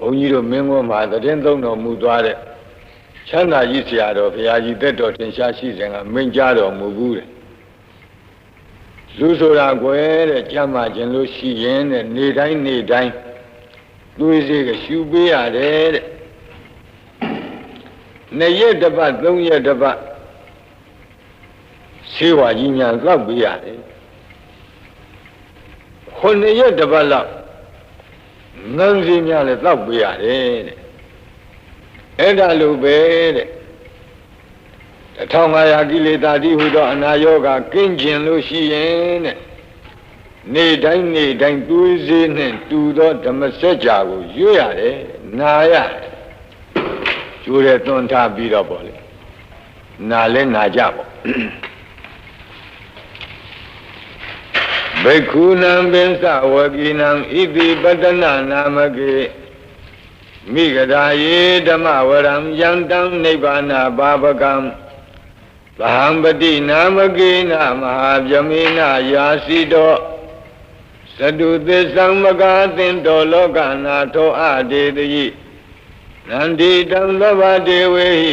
ဘုန်းကြီးတို့မင်းကွန်းမှာသတင်းသုံးတော်မူသွားတဲ့ချမ်းသာကြီးဆရာတော်ဘုရားကြီးတက်တော်ထင်ရှားရှိစဉ်ကမိန့်ကြားတော်မူဘူးတဲ့လူဆိုတာကွယ်တဲ့ကြမ်းမှခြင်းလို့ရှိရင်တဲ့နေတိုင်းနေတိုင်းသွေးစေးကရှူပေးရတယ်တဲ့နှစ်ရက်တစ်ပတ်သုံးရက်တစ်ပတ်ဆေးဝါကြီးညာလောက်ပေးရတယ်ခုနှစ်ရက်တစ်ပတ်လောက် ငန်းစီများလည်းတောက်ပေးရတယ်တဲ့အဲ့ဒါလိုပဲတဲ့1500ကိလေသာတိဟုသောအနာယောဂကင်းကျင်လို့ရှိရင်တဲ့နေတိုင်းနေတိုင်းတွေးစေးနဲ့တူသောဓမ္မစကြာကိုရွတ်ရတယ်နာရတယ်ကျိုးတဲ့သွန်ထားပြီးတော့ပေါ့လေနာလဲနာကြပေါ့ ဘိက္ခုနံပင်စဝကိနံဣတိပတနာနာမကေမိဂရာယေဓမ္မဝရံယံတံနိဗ္ဗာနာဘာပကံဗဟံပတိနာမကေနမဟာဗြမေနယာစီတောသတုသစ္ဆံမကာသင်တောလောကနာထောအတေတိနန္ဒီတံသဗ္ဗဒေဝေဟိ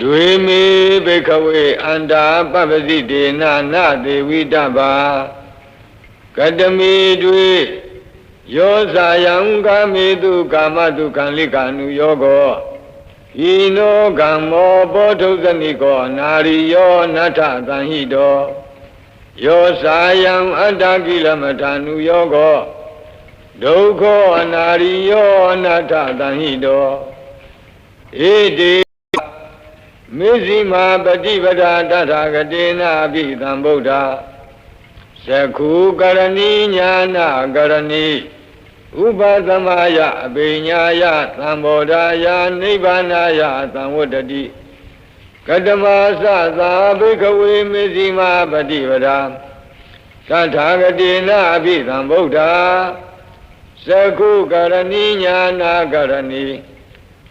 ဒွေမေဘိခဝေအန္တာပပ္ပစိတေနာနာသေဝိတ္ဗာကတမေတွေယောဇာယံကာမေတုကာမတုခံလိကာနုယောကောဤနောကမ္မောဘောဓုဇနိကောနာရိယောနထသံဟိတောယောဇာယံအတ္တကိလမထာနုယောကောဒုက္ခောအနာရိယောအနတ္ထသံဟိတောဣတိ မေဇိမာပฏิပဒာတထာဂတေနာပိသံဗုဒ္ဓသခုကရဏီညာနာကရဏီဥပသမယအပိညာယသံဘောဓာယနိဗ္ဗာနာယသံဝတ္တိကတမသသာဘိကဝေမေဇိမာပฏิပဒာသထာဂတေနာပိသံဗုဒ္ဓသခုကရဏီညာနာကရဏီ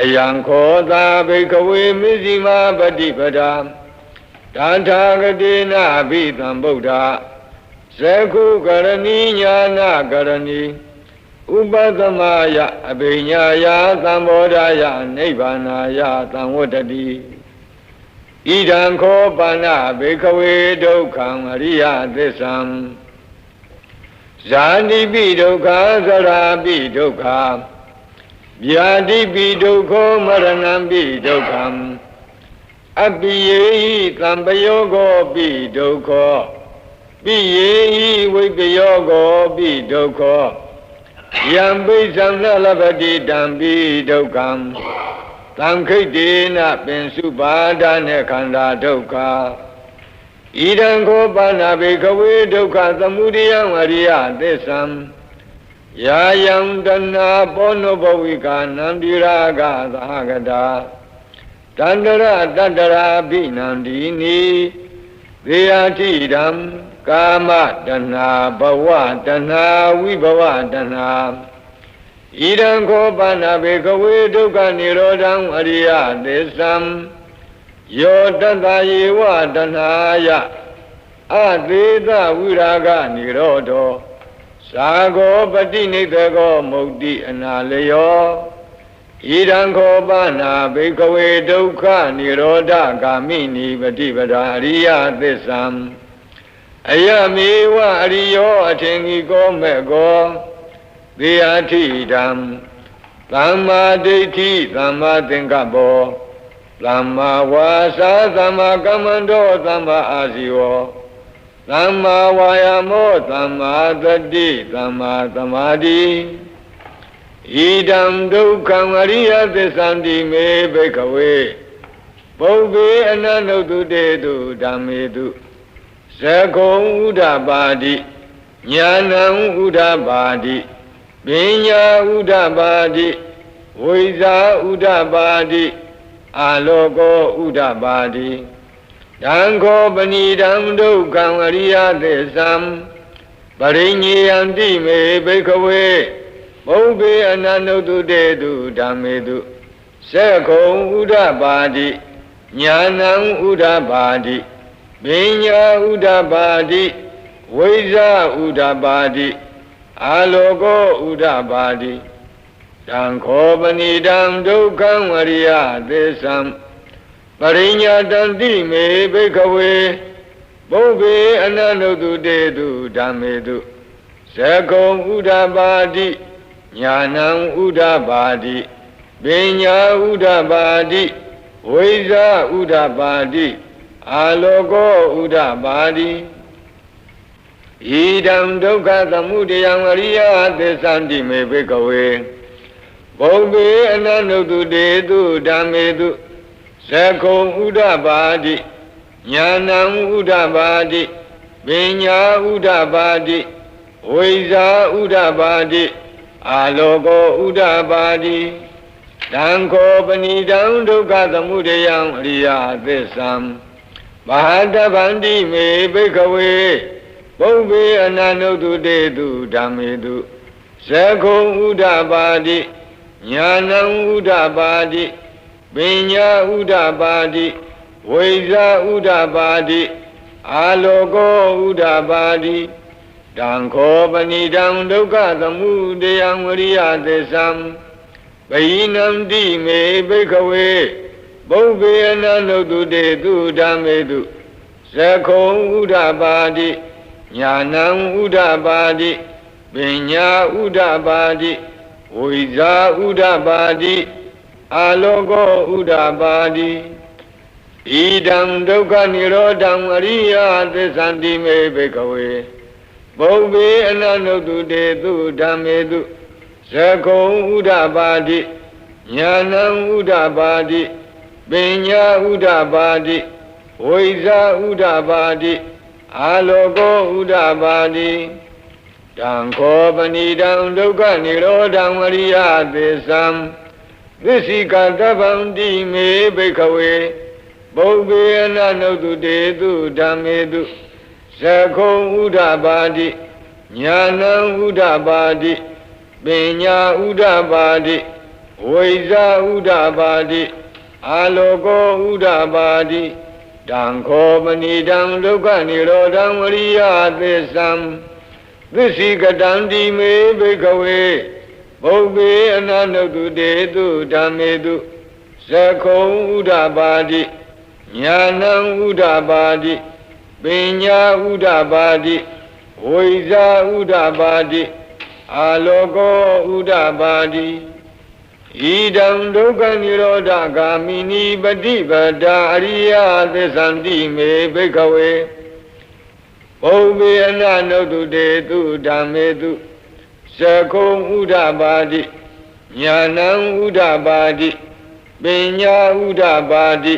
အယံခောသာဘိကဝေမစ္စည်းမပฏิပဒာတန်ထာဂတိနာဘိသံဗုဒ္ဓဇခုကရဏီညာနာကရဏီဥပသမယအဘိညာယသံဘောဓာယနိဗ္ဗာနာယသံဝတ္တိဣဒံခောပါဏဘေခဝေဒုက္ခံအရိယသစ္ဆံဇာတိပိဒုက္ခသရာပိဒုက္ခ ဗျာတိပိဒုက္ခမရဏံပိဒုက္ခံအပိယေဟိသံပယောကောပိဒုက္ခပိယေဟိဝိပယောကောပိဒုက္ခယံပိသံလလပတိတံပိဒုက္ခံသံခိတ်တေနပင်စုပါဒနဲ့ခန္ဓာဒုက္ခဣဒံခောပါဏဘေကဝေဒုက္ခသမုဒယံအရိယသစ္ဆံ ယာယံတနာပောနုဘဝိကာနံတိရာဂသဟဂတာတန္တရတတ္တရာဘိနန္ဒီနိသေယတိဓမ္ကာမတဏဘဝတဏဝိဘဝတဏဣဒံခောပါဏဘေကဝေဒုက္ခនិရောဓံအရိယသစ္ဆံယောတတ္တယေဝတဏယအသေးသဝိရာဂនិရောဓော သာဂောပတိနိသကောမုတ်တိအနာလယောဣဒံခောပါဏဘိကဝေဒုက္ခនិရောဓဂာမိနိပฏิပဒာအရိယသစ္ဆံအယမေဝအရိယောအထင်ကြီးကောမဲ့ကောသေယထိတံသမ္မာဒိဋ္ဌိသမ္မာသင်္ကပ္ပောသမ္မာဝါစာသမ္မာကမ္မန္တောသမ္မာအာဇီဝ သမ္မာဝါယာမောသမ္မာသတိသမ္မာသမာဓိဣဒံဒုက္ခံအရိယသစ္ဆန္တိမေဘိကဝေပုဗ္ဗေအနန္တုတုတေတုဓမ္မေတုသကုံဥဒ္ဓပါတိညာဏံဥဒ္ဓပါတိပညာဥဒ္ဓပါတိဝိဇာဥဒ္ဓပါတိအာလောကောဥဒ္ဓပါတိ တံခောပဏိတံဒုက္ခံအရိယသစ္ဆံပရိညေယံတိမေဘိခဝေဘုဗ္ဗေအနန္တုတုတေတုဓမ္မေတုသက္ခုံဥဒ္ဓပါတိညာဏံဥဒ္ဓပါတိပညာဥဒ္ဓပါတိဝိဇာဥဒ္ဓပါတိအာလောကောဥဒ္ဓပါတိတံခောပဏိတံဒုက္ခံဝရိယသစ္ဆံ ပရိညာတံတိမေဘိခဝေဘုဗ္ဗေအနန္တုတုတေတုဓမ္မေတုသကုံဥဒ္ဓပါတိညာဏံဥဒ္ဓပါတိပညာဥဒ္ဓပါတိဝိဇာဥဒ္ဓပါတိအာလောကောဥဒ္ဓပါတိဣဒံဒုက္ခသမုဒယံအရိယသစ္ဆန္တိမေဘိကဝေဘုံဘေအနန္တုတေတုဓမ္မေတု သကုံဥဒ္ဓပါတိညာဏံဥဒ္ဓပါတိပညာဥဒ္ဓပါတိဝိဇာဥဒ္ဓပါတိအာလောကောဥဒ္ဓပါတိတံခောပဏိတံဒုက္ခသမုဒယံအရိယသစ္ဆံမဟာတဗန္တိမေဘိခဝေဘုံဘေအနန္တုတေတုဓမ္မေတုသကုံဥဒ္ဓပါတိညာဏံဥဒ္ဓပါတိ ပညာဥဒ္ဓပါတိဝိဇာဥဒ္ဓပါတိအာလောကောဥဒ္ဓပါတိတံခောပဏိတံဒုက္ခသမုဒယံဝရိယသစ္ဆံဘိနံတိမေဘိခဝေဘုဗ္ဗေအနန္တုတေတုဓမ္မေတုသကုံဥဒ္ဓပါတိညာဏံဥဒ္ဓပါတိပညာဥဒ္ဓပါတိဝိဇာဥဒ္ဓပါတိ အာလောကောဥဒ္ဓပါတိဣဒံဒုက္ခនិရောဓံအရိယသစ္ဆန္တိမေဘိကဝေဘုဗ္ဗေအနန္တုတေတုဓမ္မေတုသကုံဥဒ္ဓပါတိညာဏံဥဒ္ဓပါတိပညာဥဒ္ဓပါတိဝိဇာဥဒ္ဓပါတိအာလောကောဥဒ္ဓပါတိတံခောပဏိတံဒုက္ခនិရောဓံဝရိယသစ္ဆံ သစ္စိကတဗံတိမေဘိခဝေဘုဗ္ဗေအနနုတုတေတုဓမ္မေတုသကုံဥဒ္ဓပါတိညာဏံဥဒ္ဓပါတိပညာဥဒ္ဓပါတိဝိဇာဥဒ္ဓပါတိအာလောကောဥဒ္ဓပါတိတံခောမဏိတံဒုက္ခនិရောဓံဝရိယသစ္ဆံသစ္စိကတံတိမေဘိကဝေ ဘုဗ္ဗေအနန္တုတေတုဓမ္မေတုသကုံဥဒ္ဓပါတိညာဏံဥဒ္ဓပါတိပညာဥဒ္ဓပါတိဝိဇာဥဒ္ဓပါတိအာလောကောဥဒ္ဓပါတိဣဒံဒုက္ခនិရောဓဂာမိနိပฏิပဒါအရိယသစ္ဆန္တိမေဘိခဝေဘုံမေအနနုတုတေတုဓမ္မေတု သကုံဥဒ္ဓပါတိညာဏံဥဒ္ဓပါတိပညာဥဒ္ဓပါတိ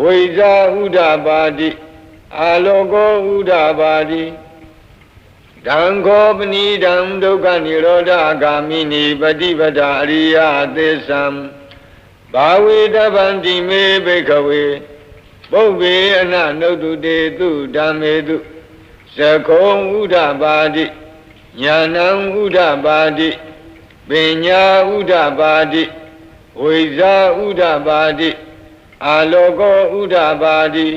ဝိဇာဥဒ္ဓပါတိအာလောကောဥဒ္ဓပါတိတံခောပဏိတံဒုက္ခនិရောဓဂာမိနိပฏิပဒအရိယသစ္ဆံဘာဝေတဗန္တိမေဘိခဝေပုဗ္ဗေအနနုတုတေတုဓမ္မေတုသကုံဥဒ္ဓပါတိ ညာဏံဥဒ္ဓပါတိပညာဥဒ္ဓပါတိဝိဇာဥဒ္ဓပါတိအာလောကောဥဒ္ဓပါတိ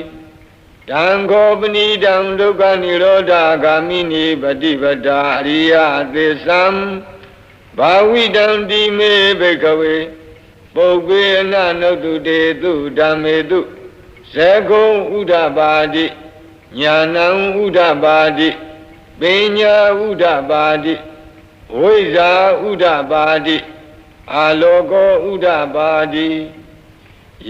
တံခောပဏိတံဒုက္ခនិရောဓဂာမိနိပฏิပဒါအရိယသစ္ဆံဘာဝိတံတိမေဘိကဝေပုပ္ပေအနနုတုတေတုဓမ္မေတုဇကုံဥဒ္ဓပါတိညာဏံဥဒ္ဓပါတိ ပညာဥဒ္ဓပါတိဝိဇာဥဒ္ဓပါတိအာလောကောဥဒ္ဓပါတိဣ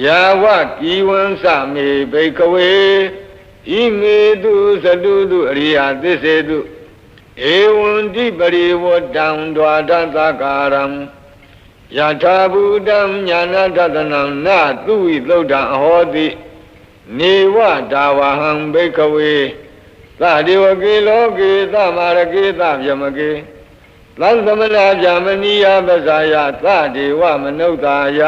ယာဝကိဝံစမေဘိကဝေဣမေတုသတုတုအရိယသစ္စေတုဧဝံတိပရိဝတံဒွါဒသကာရံယထာဘူတံညာနာတတနံနသူဝိသုဒ္ဓံအဟောတိနေဝဒါဝဟံဘိကဝေ သဒေဝကေလောကေသမာရကေသဗျမကေသံသမနာဗျမနိယပဇာယသဒေဝမနုဿာယ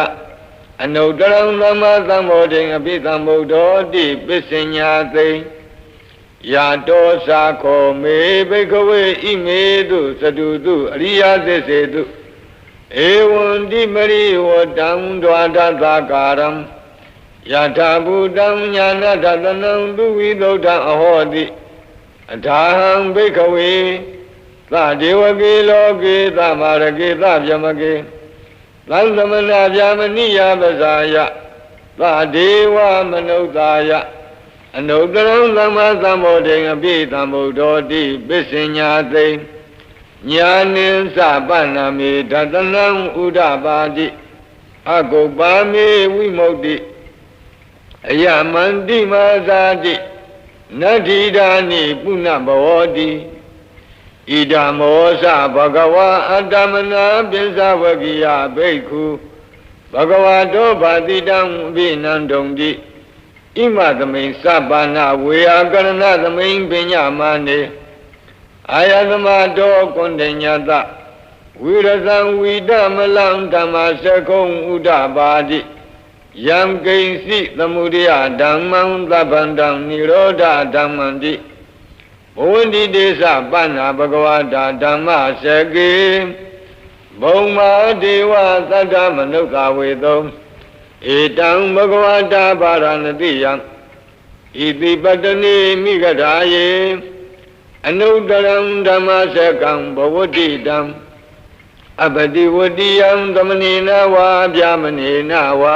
အနုတရံသမ္မာသမ္ဗောဓိအပိသမ္ဗုဒ္ဓောတိပစ္စညာသိယာတောစာခောမေဘိကဝေဣမေတုသတုတုအရိယသစ္စေတုဧဝံတိမရိဝတံဒွါဒသကာရံယထာဘူတံညာနာတတနံသူဝိသုဒ္ဓံအဟောတိ အထာဟံဘိကဝေသဒေဝကေလောကေသမာရကေသဗျမကေသံသမနာဗျာမနိယပဇာယသဒေဝမနုဿာယအနုတ္တရံသမ္မာသမ္ဗောဓိအပိသမ္ဗုဒ္ဓောတိပစ္စညာသိညာနိသပနာမေဒတနံဥဒပါတိအကုပ္ပါမေဝိမု ക്തി အယမန္တိမာဇာတိ နတ္ထိဒာနိပုဏ္ဏဘောတိဣဒမောသဘဂဝါအတ္တမနာပိသဝကိယဘိက္ခုဘဂဝါတောဘာတိတံအဘိနန္ဒုံတိဣမသမိန်စပါဏဝေယကရဏသမိန်ပညာမနေအာယသမတောကွန်တညတဝိရဇံဝိဒမလံဓမ္မစကုံဥဒပါတိ ယံကိဉ္စီသမုဒယဓမ္မံသဗ္ဗန္တံនិရောဓဓမ္မံတိဘဝန္တိတေသပဏ္ဏဘဂဝတာဓမ္မစကေဘုံမာဒေဝသတ္တမနုဿဝေသောဧတံဘဂဝတာပါရဏတိယံဣတိပတနေမိဂရာယေအနုတရံဓမ္မစကံဘဝတိတံအပတိဝတိယံသမဏေနဝါဗျာမဏေနဝါ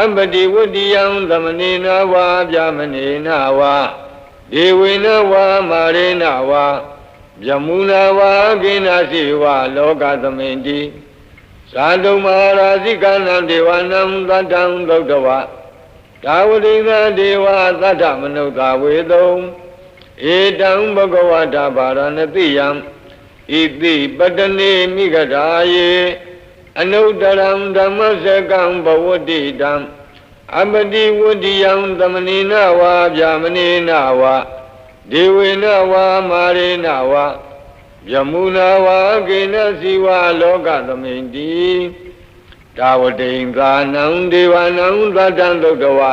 အပတိဝတ္တိယံသမဏေနဝါဗျာမဏေနဝါဒေဝေနဝါမာရေနဝါယမုနာဝါကိနာစီဝါလောကသမိန်တိသာတုမဟာရာဇိကနံဒေဝနံသတ္တံသုတ်တဝဒါဝတိသဒေဝသတ္တမနုဿဝေတုံဧတံဘဂဝတာဘာရဏတိယံဣတိပတနေမိဂရာယေ အနုတရံဓမ္မစကံဘဝတိတံအပတိဝတ္တိယံသမဏိနဝါဗျာမဏိနဝါဒေဝေနဝါမာရေနဝါယမုနာဝါကိနစီဝါလောကသမိန်တိဒါဝတိန်သာနံဒေဝနံသတ္တံသုတ်တဝါ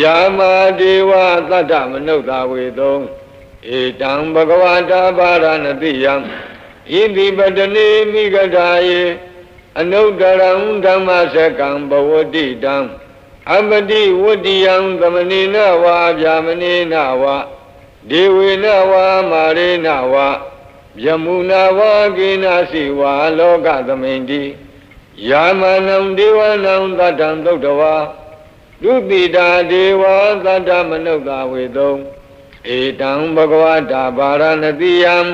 ယာမဒေဝသတ္တမနုဿဝေသုံဧတံဘဂဝတာပါရဏတိယံဣတိပတနေမိဂတာယေ အနုတရံဓမ္မစကံဘဝတိတံအပတိဝတ္တိယံသမဏေနဝါဗျာမဏေနဝါဒေဝေနဝါမာရေနဝါယမုနာဝါကိနာစီဝါလောကသမိန်တိယာမနံဒေဝနံသတ္တံသုတ်တဝါဒုတိတာဒေဝသတ္တမနုဿဝေသုံဧတံဘဂဝတာဗာရဏတိယံဣ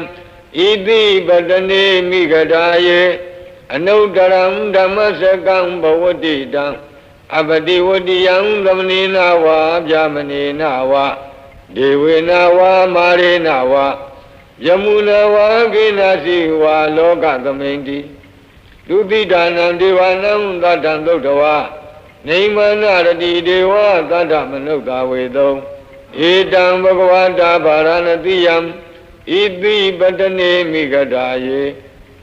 တိပတနေမိဂဒါယေ အနုတရံဓမ္မစကံဘဝတိတံအပတိဝတိယံသမဏေနဝါဗျာမဏေနဝါဒေဝေနဝါမာရေနဝါယမုနဝါကိနာစီဝါလောကသမိန်တိဒုတိဒါနံဒေဝနံသတ္တံသုတ်တဝါနေမနာရတိဒေဝသတ္တမနုဿဝေသုံဧတံဘဂဝတာဗာရဏတိယံဣတိပတနေမိဂတာယေ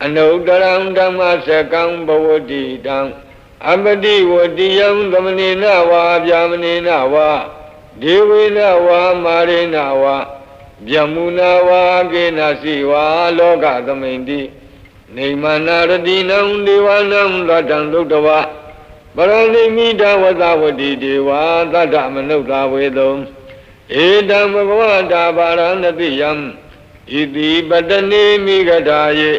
အနုတရံဓမ္မစကံဘဝတိတံအပတိဝတိယံသမဏေနဝါဗျာမဏေနဝါဒေဝေနဝါမာရေနဝါဗျမုနာဝါကေနစီဝါလောကသမိန်တိနေမနာရတိနံဒေဝနံသတ္တံသုတ်တဝါပရဏိမိတဝသဝတိဒေဝသတ္တမနုဿဝေတုံဧတံဘဂဝတာပါရဏတိယံဣတိပတနေမိဂဒါယေ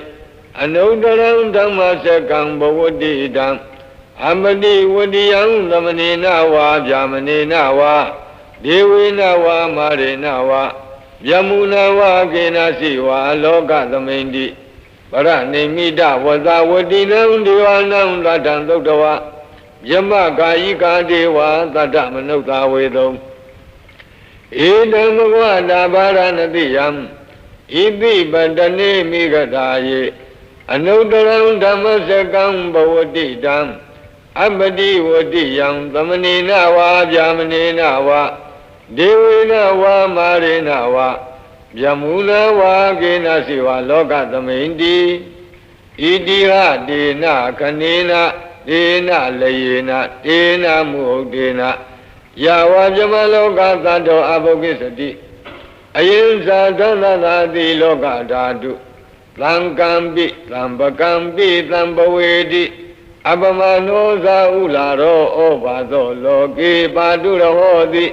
အနုတရံဓမ္မစကံဘဝတိတံအမတိဝတိယံသမနေနဝါဗျာမနေနဝါဒေဝေနဝါမာရေနဝါယမုနဝါကေနစီဝါလောကသမိန်တိပရနေမိတဝဇဝတိနံဒေဝနံသတ္တံသုတ်တဝယမကာယိကာဒေဝသတ္တမနုဿာဝေတုံဧတံဘဂဝတာဘာရဏတိယံဣတိပတနေမိဂတာယေ အနုတရံဓမ္မစကံဘဝတိတံအပတိဝတိယံသမနေနဝါဗျာမနေနဝါဒေဝေနဝါမာရေနဝါဗျမူလဝါကေနစီဝါလောကသမိန်တိဣတိဟဒေနခနေနဒေနလယေနဒေနမုဟုတ်ဒေနယဝဗျမလောကသတ္တောအဘုကိစတိအယင်ဇာသန္တသာတိလောကဓာတု သံကံပိသံပကံပိသံပဝေတိအပမနောဇာဥလာရောဩဘာသောလောကေပါတုရဟောတိ